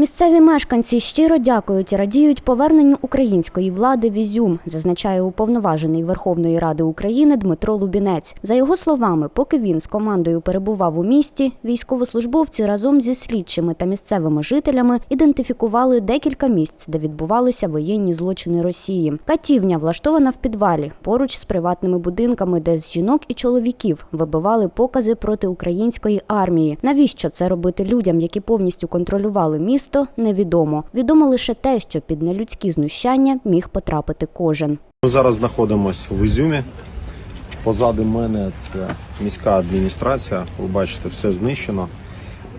Місцеві мешканці щиро дякують і радіють поверненню української влади в Ізюм, зазначає уповноважений Верховної Ради України Дмитро Лубінець. За його словами, поки він з командою перебував у місті, військовослужбовці разом зі слідчими та місцевими жителями ідентифікували декілька місць, де відбувалися воєнні злочини Росії. Катівня влаштована в підвалі поруч з приватними будинками, де з жінок і чоловіків вибивали покази проти української армії. Навіщо це робити людям, які повністю контролювали місто, невідомо. Відомо лише те, що під нелюдські знущання міг потрапити кожен. Ми зараз знаходимося в Ізюмі. Позаду мене це міська адміністрація. Ви бачите, все знищено.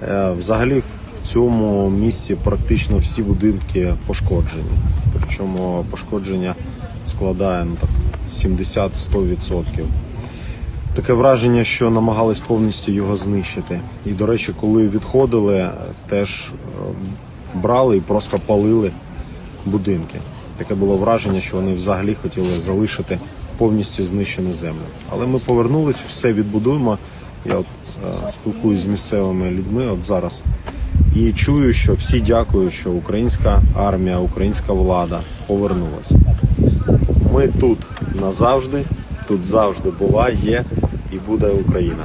Е, Взагалі в цьому місці практично всі будинки пошкоджені. Причому пошкодження складає ну, так, 70-100%. Таке враження, що намагались повністю його знищити. І, до речі, коли відходили, теж брали і просто палили будинки. Таке було враження, що вони взагалі хотіли залишити повністю знищену землю. Але ми повернулись, все відбудуємо. Я от е, з місцевими людьми от зараз і чую, що всі дякують, що українська армія, українська влада повернулася. Ми тут назавжди, тут завжди була, є і буде Україна.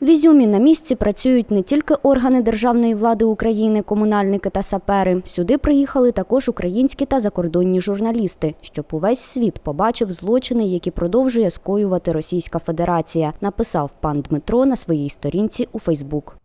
В Ізюмі на місці працюють не тільки органи державної влади України, комунальники та сапери. Сюди приїхали також українські та закордонні журналісти, щоб увесь світ побачив злочини, які продовжує скоювати Російська Федерація. Написав пан Дмитро на своїй сторінці у Фейсбук.